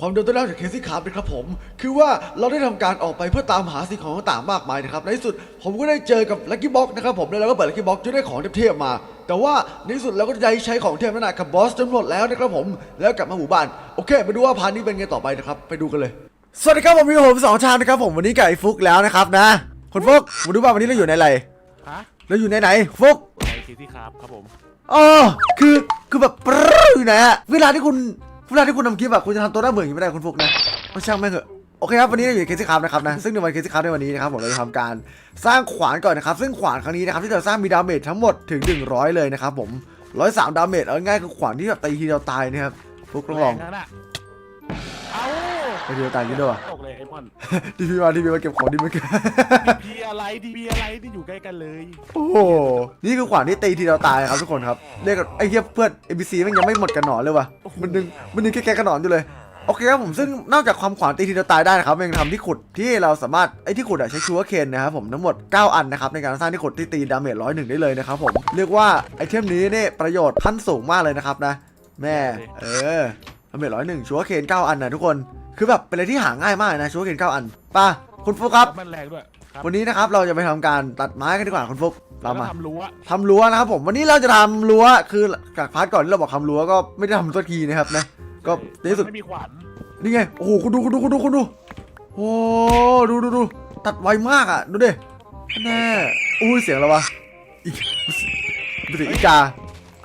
ความเดิมต้นแรกจากเคซี่คาร์นะครับผม คือว่าเราได้ทำการออกไปเพื่อตามหาสิ่งของต่างๆมากมายนะครับ ในที่สุดผมก็ได้เจอกับลัคกี้บ็อกนะครับผมแล้วเราก็เปิดลัคกี้บ็อกจนได้ของเทพๆมา แต่ว่าในที่สุดเราก็ได้ใช้ของเทพนั่นแหละกับบอสจนหมดแล้วนะครับผม แล้วกลับมาหมู่บ้าน โอเคมาดูว่าพาร์ทนี้เป็นไงต่อไปนะครับ ไปดูกันเลย สวัสดีครับผมมีผมสองชามนะครับผมวันนี้กับไอ้ฟุกแล้วนะครับนะคุณฟุกมาดูว่าวันนี้เราอยู่ในอะไรฮะเราอยู่ในไหนฟุกในซีที่ครับครับผมอ๋อคือคือแบบปรึ๊ดอยู่ไหนอะเวลาที่คุณ เวลาที่คุณทำคลิปอะคุณจะทำตัวหน้าเบื่ออย่างนี้ไม่ได้คุณฟุกนะเอาช่างแม่งเถอะโอเคครับวันนี้เราอยู่ในเคซี่คราฟนะครับนะซึ่งในวันเคซี่คราฟในวันนี้นะครับผมเราจะทำการสร้างขวานก่อนนะครับซึ่งขวานครั้งนี้นะครับที่เราสร้างมีดาเมจทั้งหมดถึง 100 เลยนะครับผม103ดาเมจเอาง่ายคือขวานที่แบบตีทีเดียวตายนะครับฟุกต้องลอง เอาตีทีเดียวตายอยี่ด้วยวะตกเลยไอ้พอนทีพีมาทีพีมาเก็บของดีมาเก็บทีอะไรทีวีอะไรที่อยู่ใกล้กันเลยโอ้โหนี่คือขวานที่ตีทีเดียวตายครับทุกคนครับเรียกไอ้เหี้ยเพื่อน ABC มันยังไม่หมดกันหนอนเลยว่ะมันดึงมันดึงแค่แค่กันหนอนอยู่เลยโอเคครับผมซึ่งนอกจากความขวานตีทีเดียวตายได้นะครับมันยังทำที่ขุดที่เราสามารถไอ้ที่ขุดอะใช้ชัวร์เคนนะครับผมทั้งหมด 9 อันนะครับในการสร้างที่ขุดที่ตีดาเมจร้อยหนึ่งได้เลยนะครับผมเรียกว่าไอเทมนี้นี่ประโยชน์ขั้นสูงมากเลยนะครับนะ แม่ เออ ดาเมจร้อยหนึ่งชัวร์เคน9อันนะทุกคน คือแบบเป็นอะไรที่หาง่ายมากนะชัวร์เคน9อันไป่ะคุณฟุกครับ มันแรงด้วยครับวันนี้นะครับเราจะไปทำการตัดไม้กันดีกว่าคุณฟุกแล้วเราก็มาทำรั้วทำรั้วนะครับผมวันนี้เราจะทำรั้วคือจากพาร์ทก่อนที่เราบอกทำรั้วก็ไม่ได้ทำสักทีนะครับนะก็ในที่สุดไม่มีขวานนี่ไงโอ้โหคุณดูคุณดูคุณดูคุณดูโอ้ดูดูดูตัดไวมากอะดูดิแน่อุ้ยเสียงอะไรวะอีดูสิอีกา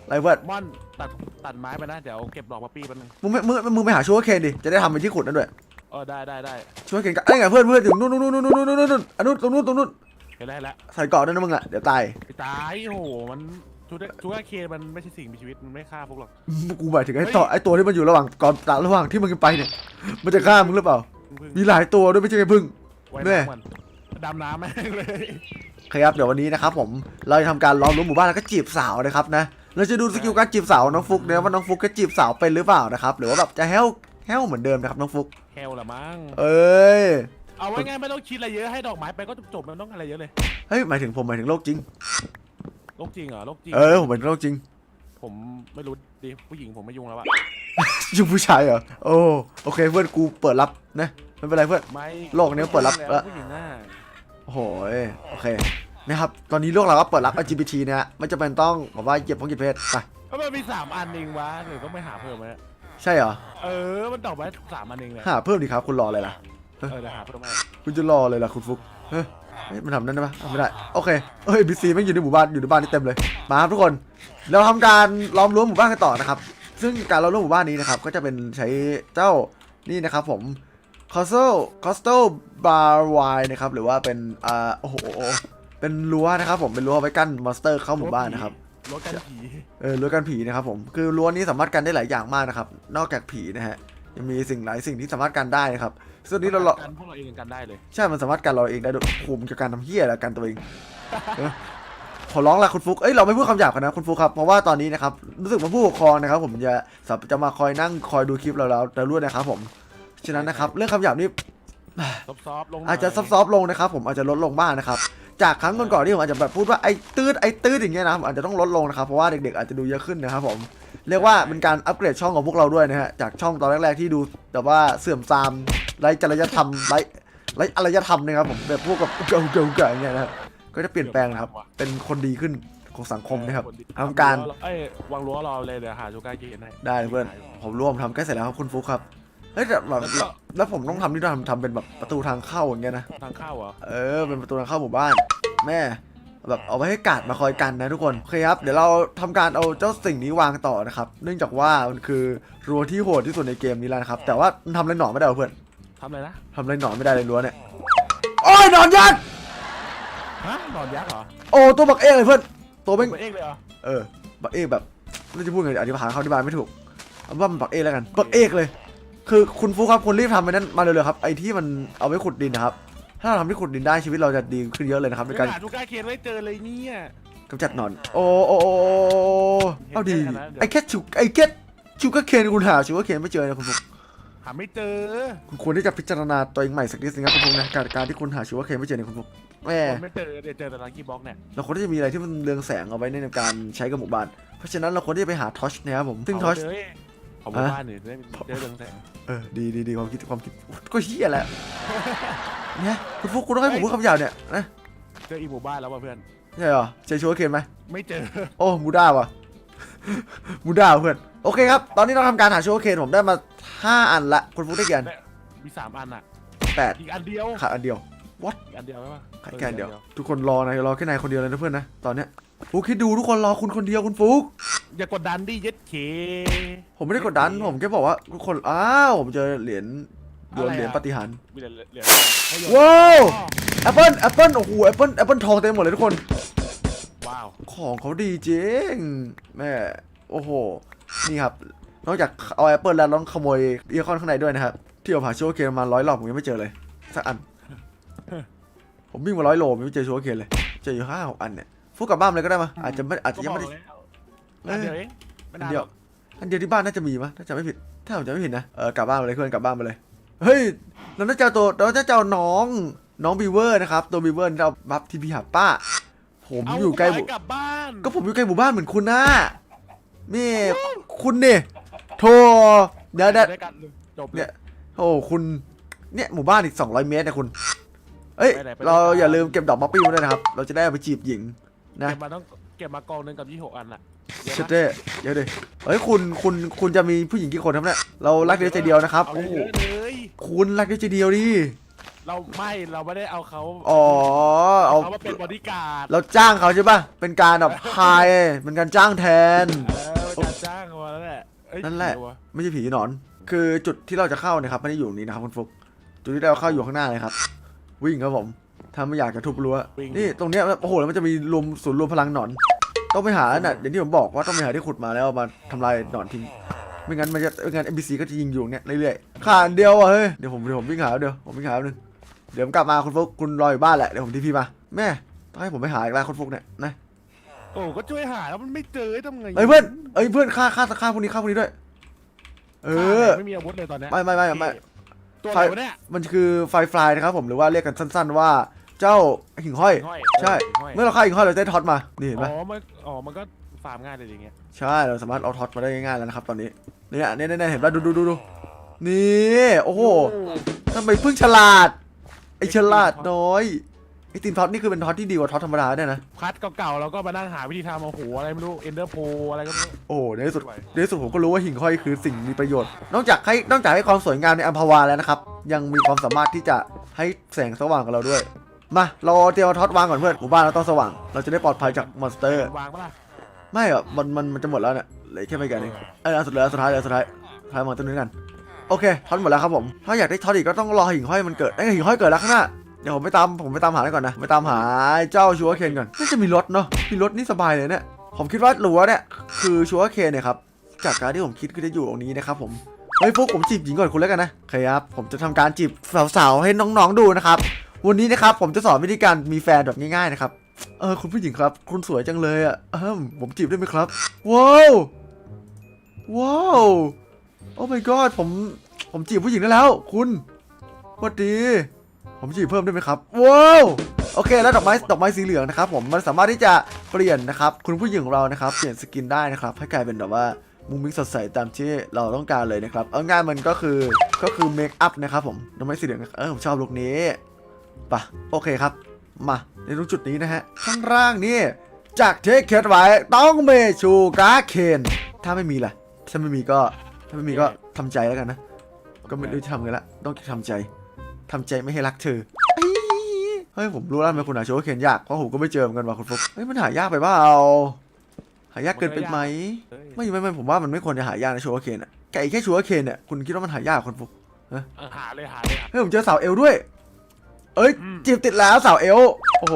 อะไรเพื่อนม่อน ตัดตัดไม้ไปนะ เดี๋ยวเก็บดอกป๊อปปี้แป๊บนึงมึงไม่มึงมึงไปหาชัวร์เคนดิ จะได้ทำเป็นที่ขุดนั่นด้วยเออได้ได้ได้ชัวร์เคนกันไอ้ยไงเพื่อนเพื่อนถึงนู่นนู่นนู่นนู่นนู่นนู่นนู่นอันนู้นตรงนู้นตรงนู้นเห็นแล้วเห็นแล้วใส่เกาะด้วยนะมึงอะเดี๋ยวตายไปตายโอ้โหมันชุดชุดเคนมันไม่ใช่สิ่งมีชีวิตมันไม่ฆ่าพวกหรอก กูหมายถึงไอ้ต่อไอ้ตัวที่มันอยู่ระหว่างก่อนระหว่างที่มึงไปเนี่ย มันจะฆ่ามึงหรือเปล่า พึ่งมีหลายตัวด้วยไม่ใช่แค่พึ่ง ไว้แม่ น้ำมันดำน้ำแม่งเลย ครับเดี๋ยววันนี้นะครับผมเราจะทำการล้อมรั้วหมู่บ้านแล้วก็จีบสาวนะครับนะ เราจะดูสกิลการจีบสาวของน้องฟุกเนี่ยว่าน้องฟุกจะจีบสาวเป็นหรือเปล่านะครับหรือว่าแบบจะแฮวแฮวเหมือนเดิมนะครับน้องฟุก แฮลละมั้ง เอ้ยเอาไว้ง่ายไม่ต้องคิดอะไรเยอะให้ดอกไม้ไปก็จบๆมันต้องอะไรเยอะเลยเฮ้ยหมายถึงผมหมายถึงโลกจริง โรคจริงเหรอโรคจริง เออผมหมายถึงโลกจริง ผมไม่รู้ดิผู้หญิงผมไม่ยุ่งแล้วอะยุ่งผู้ชายเหรอโอ้โอเคเพื่อนกูเปิดรับนะไม่เป็นไรเพื่อน ไม่โลกนี้เปิดรับแล้วแล้วผู้หญิงน่ะโอ้โหโอเค นะครับ ตอนนี้โลกเราก็เปิดรับ LGBT นะฮะไม่จำเป็นต้องบอกว่าเหยียบของเหยียบเพศไปก็มันมีสามอันเองวะหรือต้องไปหาเพิ่มไหมใช่เหรอ เออ มันดอกไม้สามอันเองเลยหาเพิ่มดีครับคุณรออะไรล่ะ เออเดี๋ยวหาเพิ่มให้คุณจะรอเลยล่ะคุณฟุกเฮ้ยเฮ้ยมันทำนั่นได้ปะทำไม่ได้ โอเคเอ้ยบีซีไม่งอยู่ในหมู่บ้านอยู่ในบ้านนี่เต็มเลย มาครับทุกคน เราทำการล้อมรั้วหมู่บ้านกันต่อนะครับ ซึ่งการล้อมรั้วหมู่บ้านนี้นะครับ ก็จะเป็นใช้เจ้านี่นะครับผม c o s t a l c o s t a l bar y นะครับ หรือว่าเป็นอ่าโอ้โห เป็นรั้วนะครับผมเป็นรั้วไว้กั้นมอนสเตอร์เข้าหมู่บ้านนะครับรถกันผีเออรั้วกันผีนะครับผมคือรั้วนี้สามารถกันได้หลายอย่างมากนะครับ นอกจากผีนะฮะยังมีสิ่งหลายสิ่งที่สามารถกันได้นะครับซึ่งนี้เราเรากันพวกเราเองกันได้เลยใช่มันสามารถกันเราเองได้ด้วยคุมกับการทำเหี้ยแล้วกันตัวเองเออขอร้องละคุณฟุก เอ้ยเราไม่พูดคำหยาบกันนะคุณฟุกครับ เพราะว่าตอนนี้นะครับรู้สึกว่าผู้ปกครองนะครับ ผมจะสับจะมาคอยนั่งคอยดูคลิปเราแล้วแล้วรู้นะครับผม ฉะนั้นนะครับ เรื่องคำหยาบนี่ซอฟๆลงหน่ยอาจจะซอฟๆลงนะครับ ผมอาจจะลดลงบ้างนะครับ จากครั้งก่อนๆที่ผมอาจจะแบบพูดว่าไอ้ตืดไอ้ตืดอย่างเงี้ยนะผมอาจจะต้องลดลงนะครับเพราะว่าเด็กๆอาจจะดูเยอะขึ้นนะครับผมเรียกว่าเป็นการอัปเกรดช่องของพวกเราด้วยนะฮะจากช่องตอนแรกๆที่ดูแบบว่าเสื่อมทรามไร้จริยธรรมไร้ไร้อารยธรรมนะครับผมแบบพวกกับเก่าเก่าเก่าอย่างเงี้ยนะครับก็จะเปลี่ยนแปลงนะครับ เป็นคนดีขึ้นของสังคมนะครับทำการเอ้ยวางรั้วรอเลยเดี๋ยวหาชูการ์เกนให้ได้เพื่อนผมร่วมทำใกล้เสร็จแล้วครับคุณฟุกครับเฮ้ยแต่แบบ แล้วแล้วผมต้องทำนี่ด้วยทำทำเป็นแบบประตูทางเข้าอย่างเงี้ยนะ ทางเข้าเหรอ เออ เป็นประตูทางเข้าหมู่บ้าน แม่แบบเอาไว้ให้กาดมาคอยกันนะทุกคนโอเคครับ เดี๋ยวเราทำการเอาเจ้าสิ่งนี้วางต่อนะครับ เนื่องจากว่ามันคือรั้วที่โหดที่สุดในเกมนี้แล้วนะครับ แต่ว่ามันทำอะไรหนอนไม่ได้หรอเพื่อนทำอะไรนะทำอะไรหนอนไม่ได้เลยรั้วเนี่ยโอ้ยหนอนยักษ์ฮะหนอนยักษ์เหรอ โอ้ตัวบักเอกเลยเพื่อน ตัวเป็นเป็นเอกเลยเหรอ เออ บักเอกแบบไม่รู้จะพูดไงอธิบายเขาอธิบายไม่ถูกเอาว่ามันบักเอกแล้วกัน บักเอกเลย คือคุณฟูครับคุณรีบทำไปนั้นมาเร็วๆครับไอ้ที่มันเอาไว้ขุดดินนะครับถ้าเราทำที่ขุดดินได้ชีวิตเราจะดีขึ้นเยอะเลยนะครับในเดี๋ยวการหาชูการ์เกนไม่เจอเลยเนี่ยกำจัดหนอน โอ้โอ้โอ้เอาดีไอ้แค่ชูไอ้แค่ชูก็เคนคุณหาชูก็เคนไม่เจอนะคุณฟุกหาไม่เจอ คุณควรที่จะพิจารณาตัวเองใหม่สักนิดนึงนะคุณฟุกนะการการที่คุณหาชูก็เคนไม่เจอเนี่ยคุณฟุกแม่ไม่เจอเดี๋ยวเจอแต่ลักกี้บ็อกเนี่ยเราควรที่จะมีอะไรที่มันเรืองแสงเอาไว้ในการใช้กับหมู่บ้าน เพราะฉะนั้นเราควรที่จะไปหาทอชนะครับผมซึ่งทอชเาเลย ของหมู่บ้านเนี่ยได้เจอเรืองแสงเออดีดีดีความคิดความคิดก็เฮียแหละเนี่ยคุณฟุกคุณต้องให้ผมพูดคำหยาบเนี่ยนะเจออีหมู่บ้านแล้วว่ะเพื่อน ใช่เหรอเจอชัวร์เคนไหมไม่เจอ โอ้มูด้าว่ะมูด้าเพื่อนโอเคครับตอนนี้เราทำการหาชัวร์เคนผมได้มาห้าอันละคุณฟุกได้กี่อันมีสามอันอะแปดอีกอันเดียวขาดอันเดียวอีกอันเดียวไหมวะขาดแค่อันเดียว ทุกคนรอนะรอแค่นายคนเดียวเลยนะเพื่อนนะตอนเนี้ยฟุกคิดดูทุกคนรอคุณคนเดียวคุณฟุก อย่ากดดันดิเย็ดเค ผมไม่ได้กดดันผมแค่บอกว่าทุกคนอ้าวผมเจอเหรียญโยนเหรียญปาฏิหารย์ มีเหรียญเหรียญให้โยนว้าว อ๋อแอปเปิลแอปเปิลโอ้โหแอปเปิลแอปเปิลทองเต็มหมดเลยทุกคน ว้าวของเขาดีจริงแม่โอ้โห นี่ครับ นอกจากเอาแอปเปิลแล้วต้องขโมยเอียคอนข้างในด้วยนะครับ ที่ผมหาชัวร์เคนมาร้อยรอบผมยังไม่เจอเลย สักอัน ผมวิ่งมาร้อยโลผมไม่เจอชัวร์เคนเลย เจออยู่ห้าหกอันเนี่ยฟุกกลับบ้านเลยก็ได้มาอาจจะไม่อาจจะยังไม่ได้ก็บอก แล้วอันเดียวเองไม่อันนานเดีหยรวอกอันเดียวที่บ้านน่าจะมีมั้ยถ้าจะไม่ผิด ถ้าผมจะไม่ผิดนะ เออกลับบ้านไปเลยเพื่อนกลับบ้านไปเลย เฮ้ย เราจะเจ้าตัวเราจะเจ้าน้องน้องบีเวอร์นะครับ ตัวบีเวอร์ที่เราบัฟทีพีหาป้า ผมเาอยู่ใกล้ไปบุกลับบ้านก็ผมอยู่ใกล้หมู่บ้านเหมือนคุณนะนี่คุณนี่โทรเดี๋ยวเดี๋ยว ด้วยกันเลยจบเลเนี่ย ย โอ้คุณเนี่ยหมู่บ้านอีก 200 เมตรนะคุณ เอ้ย ไปไหนไปไหน เราอย่าลืมเก็บดอกมะปี้มาด้วยนะครับ เราจะได้เอาไปจีบหญิงนะ เก็บมาต้องเก็บมากองหนึงกับยี่หกอันอะ เดี๋ยวเชิดนะเด้เดี๋ยวดิเฮ้ยคุณคุณคุณจะมีผู้หญิงกี่คนครับเนี่ยเรารักเดียวใจเดียวนะครับเอาโอ้โหเยอะๆเลยคุณรักเดียวใจเดียวดิเราไม่เราไม่ได้เอาเขาอ๋อเอา เขามาเป็นบอดี้การ์ดเราจ้างเขาใช่ป่ะ เป็นการแบบไฮเป็นการจ้างแทน เออเป็นการจ้างเขามาแล้วแหละเอ้ยนั่นแหละ เดี๋ยววไม่ใช่ผีหนอน คือจุดที่เราจะเข้าเนะครับไม่ได้อยู่ตรงนี้นะครับคุณฟุกจุดที่เราเข้าอยู่ข้างหน้าเลยครับ วิ่งครับผมถ้าไม่อยากจะทุบรั้วนี่ตรงเนี้ยโอ้โหแล้วมันจะมีรวมศูนย์รวมพลังหนอน ต้องไปหาน่ะอย่างที่ผมบอกว่าต้องไปหาที่ขุดมาแล้วเอามาทำลายหนอนทิ้งไม่งั้นมันจะไม่งั้น NPC ก็จะยิงอยู่ตรงเนี้ยเรื่อยๆขาดเดียวอะเฮ้ยเดี๋ยวผมเดี๋ยวผมวิ่งหาเดี๋ยวผมวิ่งหาแป๊บนึงเดี๋ยวผมกลับมาคุณฟุกคุณรออยู่บ้านแหละเดี๋ยวผมทีพีมาแม่ต้องให้ผมไปหาอีกแล้วคุณฟุกเนี่ยนะโอ้ก็ช่วยหาแล้วมันไม่เจอทำไงเอ้ยเพื่อนเอ้ยเพื่อนฆ่าฆ่าฆ่าพวกนี้ฆ่าพวกนี้ด้วย เออไม่มีอาวุธเลยตอนเนี้ยไม่ไม่ไม่ไม่ตัวอะไรวะเนี่ยมันคือไฟฟลายนะครับผมหรือว่าเรียกกันสั้น ๆ ว่า เจ้าหิ่งห้อยห้อยใช่ห้อยเมื่อเราฆ่าหิ่งห้อยเราจะได้ท็อตมา นี่เห็นไหมอ๋อมันอ๋อมันก็ฟาร์มง่ายเลยอย่างเงี้ยใช่ เราสามารถเอาท็อตมาได้ง่ายๆแล้วนะครับตอนนี้ เนี่ยเนี่ยเนี่ยเห็นป่ะดูดูดูดูนี่ โอ้โหทำไมเพิ่งฉลาด ไอฉลาดน้อย ไอตีมท็อตนี่คือเป็นท็อตที่ดีกว่าท็อตธรรมดาเนี่ยนะคัดเก่าๆเราก็มานั่งหาวิธีทำโอ้โหอะไรไม่รู้เอนเดอร์โพอะไรก็ไม่รู้โอ้ในที่สุด ในที่สุดผมก็รู้ว่าหิ่งห้อยคือสิ่งมีประโยชน์ นอกจากให้นอกจากให้ความสวยงามในอัมพวาแล้วนะครับ ยังมีความสามารถที่จะให้แสงสว่างกับเราด้วย มาเราเตรียมเอาท็อตวางก่อนเพื่อนหมู่บ้านเราต้องสว่าง เราจะได้ปลอดภัยจากมอนสเตอร์ วางปะล่ะไม่อะมันมันมันจะหมดแล้วเนี่ยเหลือแค่ไม่กี่อันเองเอออันสุดเหลืออันสุดท้ายเหลืออันสุดท้ายท้ายมองต้นนี้กัน โอเคท็อตหมดแล้วครับผม ถ้าอยากได้ท็อตอีกก็ต้องรอหิ่งห้อยมันเกิดไอ้ยหิ่งห้อยเกิดแล้วข้างหน้าเดี๋ยวผมไปตามผมไปตามหาก่อนนะไปตามหาเจ้าชัวร์เคนก่อนน่าจะมีรถเนาะมีรถนี่สบายเลยเนี่ยผมคิดว่ารั้วเนี่ยคือชัวร์เคนเนี่ยครับจากการที่ผมคิดคือจะอยู่ตรงนี้นะครับผมเฮ้ยพวกผมจีบหญิงก่อนคุณแล้วกันนะโอเคครับผมจะทำการจีบสาวๆให้น้องๆดูนะครับ วันนี้นะครับผมจะสอนวิธีการมีแฟนแบบง่ายๆนะครับ เออคุณผู้หญิงครับ คุณสวยจังเลยอะเอมผมจีบได้ไหมครับ ว้าว ว้าว โอ้ my god ผม ผมจีบผู้หญิงได้แล้ว คุณสวัสดี ผมจีบเพิ่มได้ไหมครับ ว้าว โอเค แล้วดอกไม้ ดอกไม้สีเหลืองนะครับ ผม มันสามารถที่จะเปลี่ยนนะครับ คุณผู้หญิงของเรานะครับ เปลี่ยนสกินได้นะครับ ให้กลายเป็นแบบว่ามุ้งมิ้งสดใสตามที่เราต้องการเลยนะครับ เอาง่ายมันก็คือ ก็คือเมคอัพนะครับผมดอกไม้สีเหลือง เออผมชอบลุคนี้ ปะโอเคครับ มาในตรงจุดนี้นะฮะ ข้างล่างนี่ จากเทคเคสไว้ต้องเมชูกาเคน ถ้าไม่มีล่ะ ถ้าไม่มีก็ ถ้าไม่มีก็ทำใจแล้วกันนะ ก็ไม่รู้จะทำไงละต้องทำใจทำใจไม่ให้รักเธออี้เฮ้ยผมรู้แล้วทำไมคุณหาโชว์เคนยากเพราะผมก็ไม่เจอเหมือนกันว่ะคุณฟุกเฮ้ยมันหายากไปเปล่าหายากเกินไปไหมเฮ้ยไม่ไม่ไม่ผมว่ามันไม่ควรจะหายากนะโชว์เคนอะไก่แค่โชว์เคนเนี่ยคุณคิดว่ามันหายากคุณฟุกเออหาเลยหาเลยหาเฮ้ยผมเจอสาวเอลด้วย เอ้ยอืมจีบติดแล้วสาวเอลโอ้โห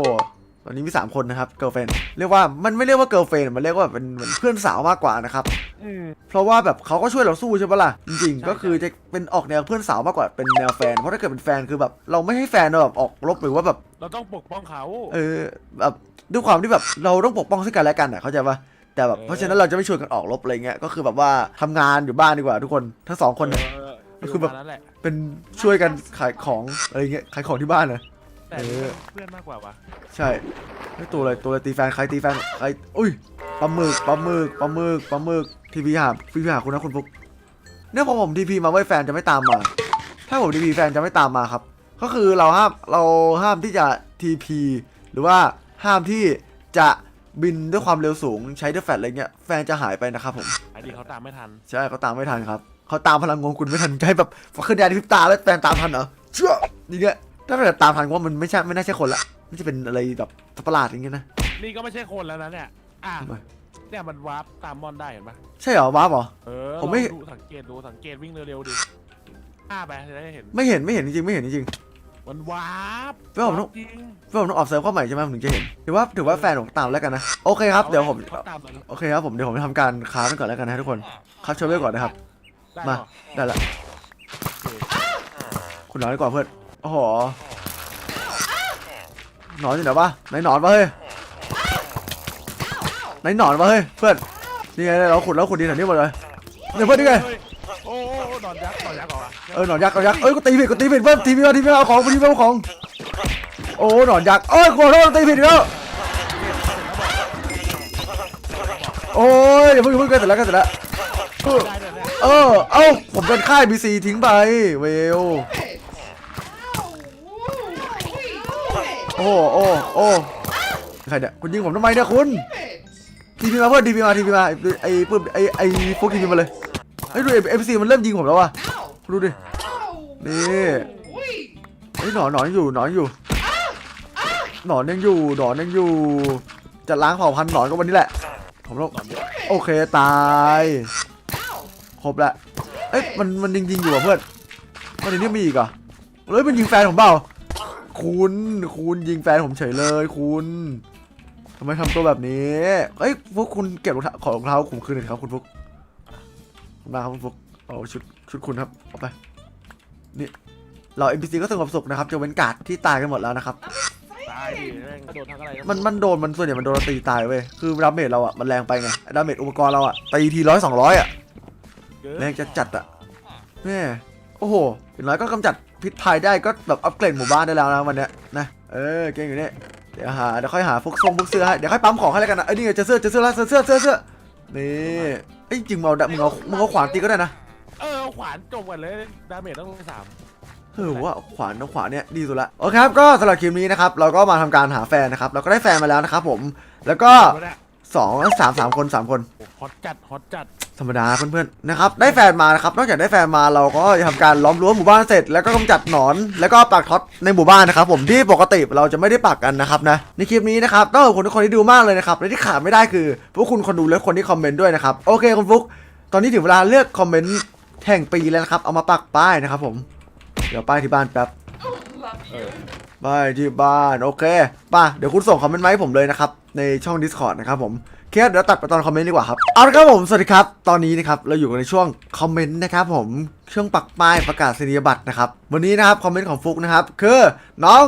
ตอนนี้มี 3 คนนะครับเกิร์ลเฟนเรียกว่ามันไม่เรียกว่าเกิร์ลเฟนมันเรียกว่าเป็นเหมือนเพื่อนสาวมากกว่านะครับอืมเพราะว่าแบบเขาก็ช่วยเราสู้ใช่ปะล่ะจริงใช่ๆก็คือจะเป็นออกแนวเพื่อนสาวมากกว่าเป็นแนวแฟน เพราะถ้าเกิดเป็นแฟนคือแบบ เราไม่ให้แฟนเราแบบออกรบหรือว่าแบบ เราต้องปกป้องเขาเออแบบด้วยความที่แบบเราต้องปกป้องซึ่งกันและกันอะเข้าใจปะแต่แบบเออเพราะฉะนั้นเราจะไม่ชวนกันออกรบอะไรเงี้ยก็คือแบบว่าทำงานอยู่บ้านดีกว่าทุกคนทั้งสองคนเนี่ยเออก็คือแบบ ประมาณนั้นแหละเป็นช่วยกันขายของอะไรเงี้ยขายของที่บ้านนะ แต่เออ เพื่อนมากกว่าวะใช่ไม่ตัวอะไรตัวอะไรตีแฟนใครตีแฟนใครอุ้ยปลาหมึกปลาหมึกปลาหมึกปลาหมึกทีพีหาทีพีหาคุณนะคุณฟุกเนี่ยพอผมทีพีมาไว้ยแฟนจะไม่ตามมา ถ้าผมทีพีแฟนจะไม่ตามมาครับ ก็คือเราห้ามเราห้ามที่จะทีพีหรือว่าห้ามที่จะบินด้วยความเร็วสูงใช้ด้วยแฟลชอะไรเงี้ยแฟนจะหายไปนะครับผม ไอ้ดีเขาตามไม่ทัน ใช่เขาตามไม่ทันครับ เขาตามพลังงงคุณไม่ทันจะให้แบบขึ้นแดนที่พริบตาแล้วแฟนตามทันเหรอเชื่อนี่เงี้ยถ้าเกิดตามทันว่ามันไม่ใช่ไม่น่าใช่คนละมันจะเป็นอะไรแบบสัตว์ประหลาดอย่างเงี้ยนะนี่ก็ไม่ใช่คนแล้วนะเนี่ยอะทำไมเนี่ยมันวาร์ปตามมอนได้เห็นปะใช่เหรอว้าบเหรอ เออผมไม่ ลองดูสังเกตดูสังเกตวิ่งเร็วๆดิอ้าไปจะได้เห็นไม่เห็นไม่เห็นจริงๆไม่เห็นจริง มันวาร์ปเฮ้ยผมต้อง วาร์ปจริงๆเพื่อนผมต้องออกเซิร์ฟเข้าใหม่ใช่ไหมผมถึงจะเห็นถือว่าถือว่าแฟนผมตามแล้วกันนะโอเคครับเดี๋ยวผมเขาตามมาโอเคครับผมเดี๋ยวผมจะทำการค้ากันก่อนแล้วกันนะทุกคนคัดโชว์ไว้ก่อนนะครับ ได้มาเหรอได้ละโอเคคุณนอนดีกว่าเพื่อนโอ้โหหนอนอยู่ไหนวะไหนหนอนวะเฮ้ยไหนหนอนวะเฮ้ยเพื่อนนี่ไงเราขุดแล้วขุดดินแถวนี้หมดเลยเนี่ยเพื่อนนี่ไงฮ้ยโอ้โหนอนยักษ์นอนยักษ์เหรอวะเออหนอนยักษ์หนอนยักษ์เอ้ยกูตีผิดกูตีผิดเพิ่มตีผิดมาทีผิดมาเอาของทีผิดมาเอาของโอ้หนอนยักษ์เอ้ยกูขอโทษตีผิดอีกแล้วโอ้ยเดี๋ยวเพิ่งเพิ่งเกิดเสร็จแล้วเกิดเสร็จแล้วเออได้เลย เออ เอ้า ผมเป็นค่ายบีซีทิ้งไป เวล โอ้โอ้โอ้ใครเนี่ย คุณยิงผมทำไมเนี่ยคุณทีพีมาเพื่อนทีพีมาทีพีมา ไอ้ปื้มไอ้ไอ้ฟุกทีพีมาเลยเฮ้ดูเอฟซีมันเริ่มยิงผมแล้วว่ะ ดูดิ นี่ไอ้หนอนหนอนอยู่หนอนอยู่ หนอนยังอยู่หนอนยังอยู่ จะล้างเผ่าพันธุ์หนอนก็วันนี้แหละ ผมต้องโอเคตาย ครบแล้วเอ้ยมันมันยิงยิงอยู่อะเพื่อนมันยังมีอีกเหรอะเฮ้ยมันยิงแฟนผมเปล่าคุณคุณยิงแฟนผมเฉยเลยคุณทำไมทำตัวแบบนี้เอ้ยพวกคุณเก็บรองเท้าขอรองเท้าผมคืนหน่อยครับคุณฟุกขอบคุณมากครับคุณฟุกเอาชุดชุดคุณครับเอาไปนี่เรา NPC ก็สงบสุขนะครับจะเว้นการ์ดที่ตายกันหมดแล้วนะครับตายดิแม่งโดนทั้งอะไรก็มันมันโดนมันส่วนใหญ่มันโดนเราตีตายเว้ยคือดาเมจเราอะมันแรงไปไงดาเมจอุปกรณ์เราอะตีทีร้อยสองร้อยอะเกิน แรงจะจัดอะแม่โอ้โหอย่างน้อยก็กำจัดพิษภัยได้ก็แบบอัปเกรดหมู่บ้านได้แล้วนะวันเนี้ยนะเออเก่งอยู่เนี่ยเดี๋ยวหาเดี๋ยวค่อยหาพวกทรงพวกเสื้อให้เดี๋ยวค่อยปั๊มของให้แล้วกันนะเอ้ยนี่ไงเจอเสื้อเจอเสื้อแล้วเสื้อเสื้อเสื้อเสื้อนี่เอ้ยจริงๆมึงเอาดะมึงเอามึงเอาขวานตีก็ได้นะเออเอาขวานจบกันเลยดาเมจต้องสามเออว่าขวานน้ำขวานเนี่ยดีสุดละโอเคครับก็สำหรับคลิปนี้นะครับเราก็มาทำการหาแฟนนะครับเราก็ได้แฟนมาแล้วนะครับผมแล้วก็ ก็ได้สองสามสามคนสามคนโอ้ฮอตจัดฮอตจัดธรรมดาเพื่อนๆนะครับได้แฟนมานะครับนอกจากได้แฟนมาเราก็จะทำการล้อมรั้วหมู่บ้านเสร็จแล้วก็กำจัดหนอน แล้วก็ปักท็อตในหมู่บ้านนะครับผมที่ปกติเราจะไม่ได้ปักกันนะครับนะในคลิปนี้นะครับต้องขอบคุณทุกคนที่ดูมากเลยนะครับและที่ขาดไม่ได้คือพวกคุณคนดูและคนที่คอมเมนต์ด้วยนะครับโอเคคุณฟุกตอนนี้ถึงเวลาเลือกคอมเมนต์แห่งปีแล้วนะครับเอามาปักป้ายนะครับผมเดี๋ยวป้ายที่บ้านแป๊บเออป้ายที่บ้านโอเคป่ะเดี๋ยวคุณส่งคอมเมนต์มาให้ผมเลยนะครับ ในช่อง Discord นะครับผมโอเคเดี๋ยวตัดไปตอนคอมเมนต์ดีกว่าครับเอาละครับผมสวัสดีครับ ตอนนี้นะครับเราอยู่กันในช่วงคอมเมนต์นะครับผมช่วงปักป้ายประกาศนียบัตรนะครับวันนี้นะครับคอมเมนต์ของฟุกนะครับคือน้อง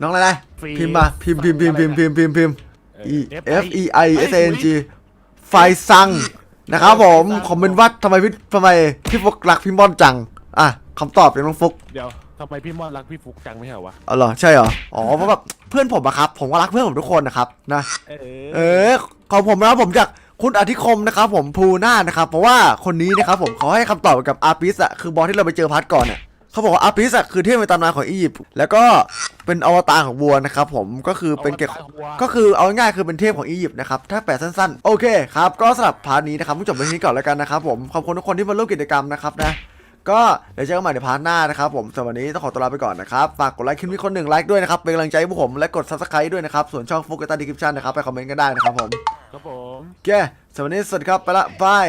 น้องอะไรนะฟรีพิมพ์มาพิมพ์พิมพ์พิมพ์พิมพ์พิมพ์พิมพ์พิมพ์เอ E อ F E I S A N G ไฟซังนะครับผมคอมเมนต์ว่าทำไมพี่ทำไมพี่ฟุกรักพี่ม่อนจังอะคำตอบจากน้องฟุกเดี๋ยว ทำไมพี่มอนรักพี่ฟุกจังไม่ใช่เหรอวะอ๋อเหรอใช่เหรออ๋อเพราะแบบเพื่อนผมอะครับ ผมก็รักเพื่อนผมทุกคนนะครับนะ เออเออของผมนะครับผมจากคุณอธิคมนะครับผมภูหน้านะครับเพราะว่าคนนี้นะครับผมเขาให้คำตอบกับอาร์ปิสอะคือบอสที่เราไปเจอพาร์ทก่อนเนี่ยเขาบอกว่าอาร์ปิสอะคือเทพในตำนานของอียิปต์แล้วก็เป็นอวตารของวัวนะครับผมก็คือเป็นเกี่ยวอาไว้ตายหัวก็คือเอาง่ายๆคือเป็นเทพของอียิปต์นะครับ ถ้าแปลสั้นๆ โอเคครับ ก็สำหรับพาร์ทนี้นะครับต้องจบไปที่นี้ก่อนแล้วกันนะครับผม ขอบคุณทุกคนที่มาร่วมกิจกรรมนะครับนะ ก็เดี๋ยวเจอกันใหม่ในพาร์ทหน้านะครับผมสำหรับวันนี้ต้องขอตัวลาไปก่อนนะครับฝากกดไลค์คลิปนี้คนหนึ่งไลค์ด้วยนะครับเป็นกำลังใจให้พวกผมและกด subscribe ด้วยนะครับส่วนช่องฟุกกตาดีคริปชั่นนะครับไปคอมเมนต์กันได้นะครับผมครับผมโอเคสำหรับวันนี้สวัสดีครับไปละบาย